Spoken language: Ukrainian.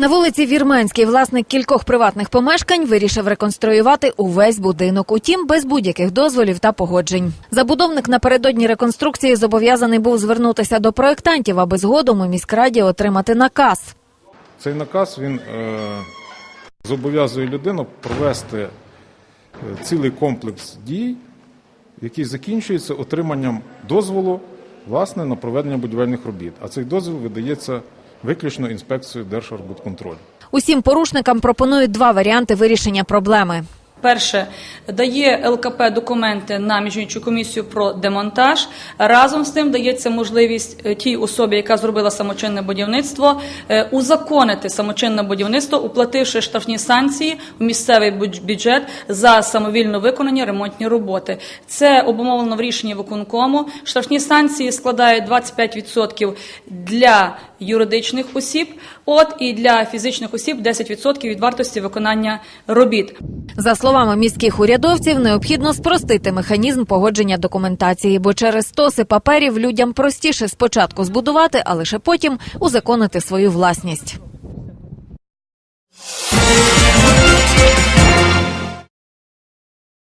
На вулиці Вірменській власник кількох приватних помешкань вирішив реконструювати увесь будинок, утім без будь-яких дозволів та погоджень. Забудовник напередодні реконструкції зобов'язаний був звернутися до проєктантів, аби згодом у міськраді отримати наказ. Цей наказ він е, зобов'язує людину провести е, цілий комплекс дій, який закінчується отриманням дозволу власне на проведення будівельних робіт. А цей дозвіл видається виключно інспекцією Держарбудконтролю. Усім порушникам пропонують два варіанти вирішення проблеми. Перше дає ЛКП документи на міжнічу комісію про демонтаж. Разом з тим дається можливість е, тій особі, яка зробила самочинне будівництво, е, узаконити самочинне будівництво, уплативши штрафні санкції в місцевий бюджет за самовільно виконані ремонтні роботи. Це обумовлено в рішенні виконкому. Штрафні санкції складають 25% для юридичних осіб, от і для фізичних осіб 10% від вартості виконання робіт. За словами міських урядовців, необхідно спростити механізм погодження документації, бо через стоси паперів людям простіше спочатку збудувати, а лише потім узаконити свою власність.